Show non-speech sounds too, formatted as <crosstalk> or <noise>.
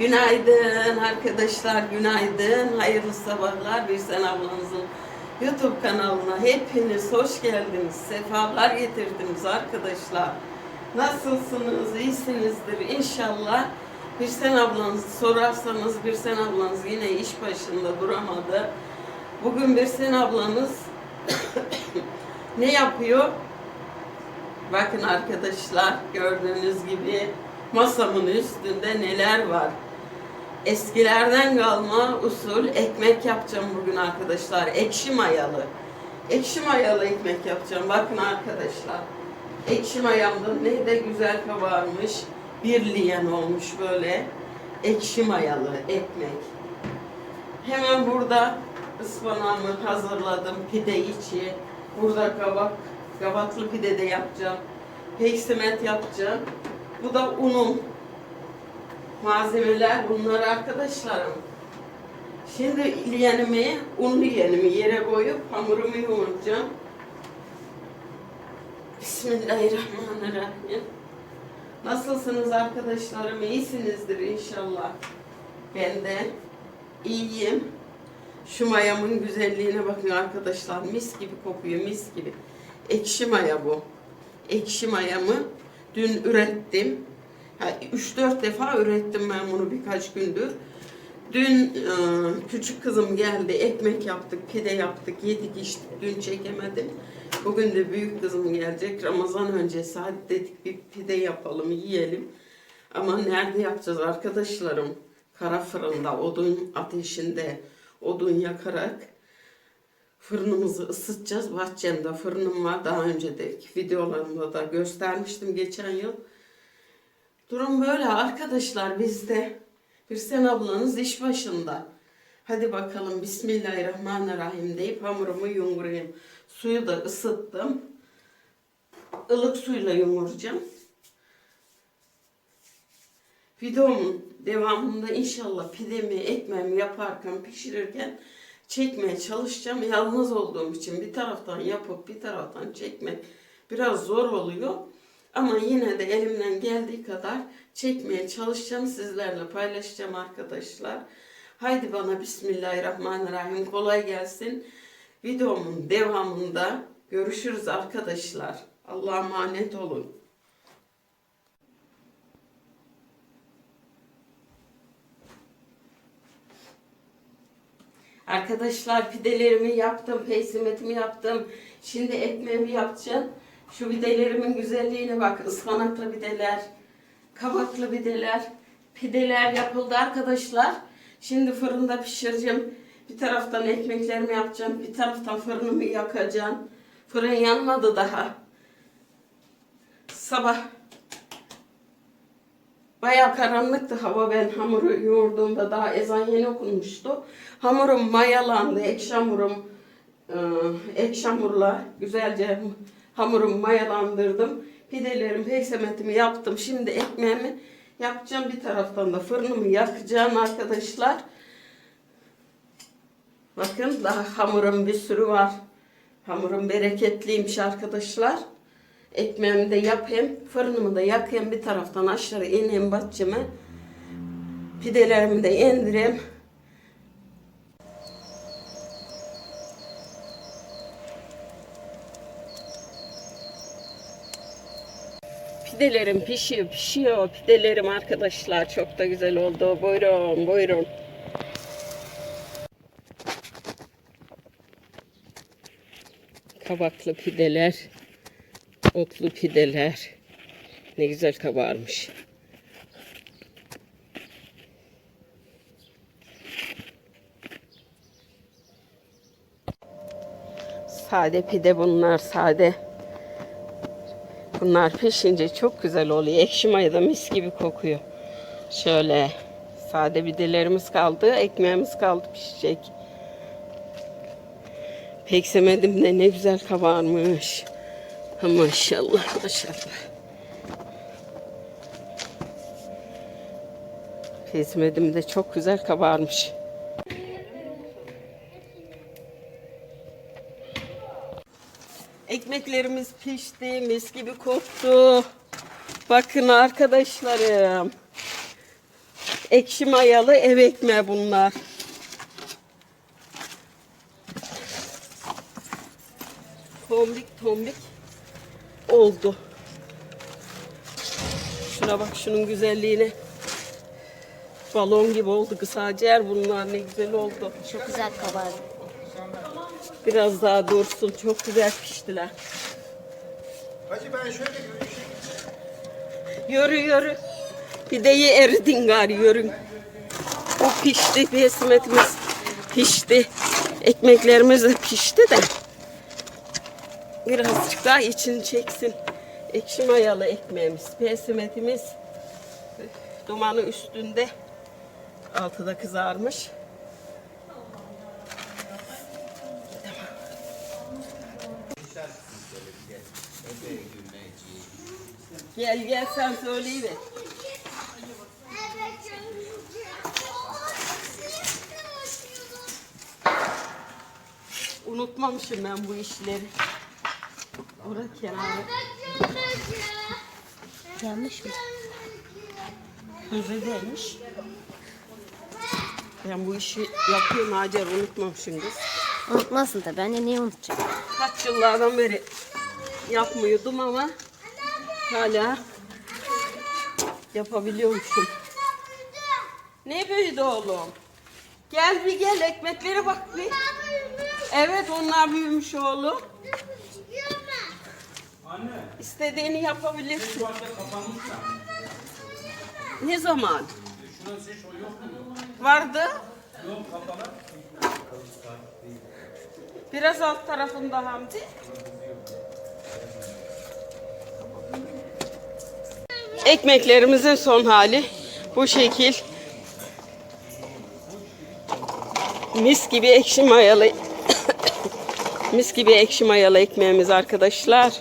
Günaydın arkadaşlar, günaydın. Hayırlı sabahlar. Bir sen ablanızın YouTube kanalına hepiniz hoş geldiniz. Sefalar getirdiniz arkadaşlar. Nasılsınız? İyisinizdir inşallah. Bir sen ablanızı sorarsanız bir sen ablanız yine iş başında duramadı. Bugün bir sen ablanız <coughs> ne yapıyor? Bakın arkadaşlar gördüğünüz gibi masamın üstünde neler var. Eskilerden kalma usul ekmek yapacağım bugün arkadaşlar. Ekşi mayalı. Ekşi mayalı ekmek yapacağım. Bakın arkadaşlar. Ekşi mayamda ne de güzel kabarmış. Bir liyen olmuş böyle. Ekşi mayalı ekmek. Hemen burada ıspanağımı hazırladım. Pide içi. Burada kabak, kabaklı pide de yapacağım. Peksimet yapacağım. Bu da unum. Malzemeler bunlar arkadaşlarım. Şimdi liyenimi, unlu liyenimi yere koyup hamurumu yoğuracağım. Bismillahirrahmanirrahim. Nasılsınız arkadaşlarım? İyisinizdir inşallah. Ben de iyiyim. Şu mayamın güzelliğine bakın arkadaşlar. Mis gibi kokuyor, mis gibi. Ekşi maya bu. Ekşi mayamı dün ürettim. 3-4 defa ürettim ben bunu birkaç gündür. Dün e, küçük kızım geldi, ekmek yaptık, pide yaptık, yedik içtik. Dün çekemedim. Bugün de büyük kızım gelecek. Ramazan öncesi hadi dedik bir pide yapalım, yiyelim. Ama nerede yapacağız arkadaşlarım? Kara fırında, odun ateşinde, odun yakarak fırınımızı ısıtacağız. Bahçemde fırınım var. Daha önce de videolarımda da göstermiştim geçen yıl. Durum böyle arkadaşlar bizde. Bir sen ablanız iş başında. Hadi bakalım Bismillahirrahmanirrahim deyip hamurumu yumurayım. Suyu da ısıttım. Ilık suyla yumuracağım. Videomun devamında inşallah pidemi, ekmeğimi yaparken, pişirirken çekmeye çalışacağım. Yalnız olduğum için bir taraftan yapıp bir taraftan çekmek biraz zor oluyor. Ama yine de elimden geldiği kadar çekmeye çalışacağım. Sizlerle paylaşacağım arkadaşlar. Haydi bana Bismillahirrahmanirrahim kolay gelsin. Videomun devamında görüşürüz arkadaşlar. Allah'a emanet olun. Arkadaşlar pidelerimi yaptım, peysimetimi yaptım. Şimdi ekmeğimi yapacağım. Şu pidelerimin güzelliğine bak. ıspanaklı pideler, kabaklı pideler, pideler yapıldı arkadaşlar. Şimdi fırında pişireceğim. Bir taraftan ekmeklerimi yapacağım. Bir taraftan fırınımı yakacağım. Fırın yanmadı daha. Sabah Bayağı karanlıktı hava ben hamuru yoğurduğumda daha ezan yeni okunmuştu. Hamurum mayalandı, ekşi hamurum, e, ekşi hamurla güzelce hamurumu mayalandırdım. Pidelerim, peysemetimi yaptım. Şimdi ekmeğimi yapacağım. Bir taraftan da fırınımı yakacağım arkadaşlar. Bakın daha hamurum bir sürü var. Hamurum bereketliymiş arkadaşlar. Ekmeğimi de yapayım. Fırınımı da yakayım. Bir taraftan aşağı ineyim bahçeme. Pidelerimi de indireyim. Pidelerim pişiyor, pişiyor. Pidelerim arkadaşlar çok da güzel oldu. Buyurun, buyurun. Kabaklı pideler, otlu pideler. Ne güzel kabarmış. Sade pide bunlar, sade. Bunlar pişince çok güzel oluyor. Ekşi maya da mis gibi kokuyor. Şöyle sade pidelerimiz kaldı. Ekmeğimiz kaldı pişecek. Peksemedim de ne güzel kabarmış. Ha, maşallah maşallah. Peksemedim de çok güzel kabarmış. Ekmeklerimiz pişti, mis gibi koktu. Bakın arkadaşlarım. ekşi mayalı ev ekmeği bunlar. Tombik tombik oldu. Şuna bak şunun güzelliğine. Balon gibi oldu kısa ciğer bunlar ne güzel oldu. Çok güzel kabardı. Biraz daha dursun çok güzel piştiler. Hacı ben şöyle bir şey Yürü yürü. Bir de ye eridin gari yürün. Bu pişti pesimetimiz pişti. Ekmeklerimiz de pişti de. Birazcık daha için çeksin. Ekşi mayalı ekmeğimiz, pesimetimiz dumanı üstünde. Altı da kızarmış. Gel gel sen söyleyiver. Unutmamışım ben bu işleri. Orada kenarı. Yanlış mı? Közedeymiş. Ben bu işi yapıyorum Hacer unutmamışım kız. Unutmasın da ben de niye unutacağım? Kaç yıllardan beri yapmıyordum ama hala yapabiliyormuşum. Ne büyüdü oğlum? Gel bir gel ekmeklere bak bir. Evet onlar büyümüş oğlum. İstediğini yapabilirsin. Ne zaman? Vardı. Biraz alt tarafında Hamdi. Ekmeklerimizin son hali bu şekil. Mis gibi ekşi mayalı <coughs> mis gibi ekşi mayalı ekmeğimiz arkadaşlar.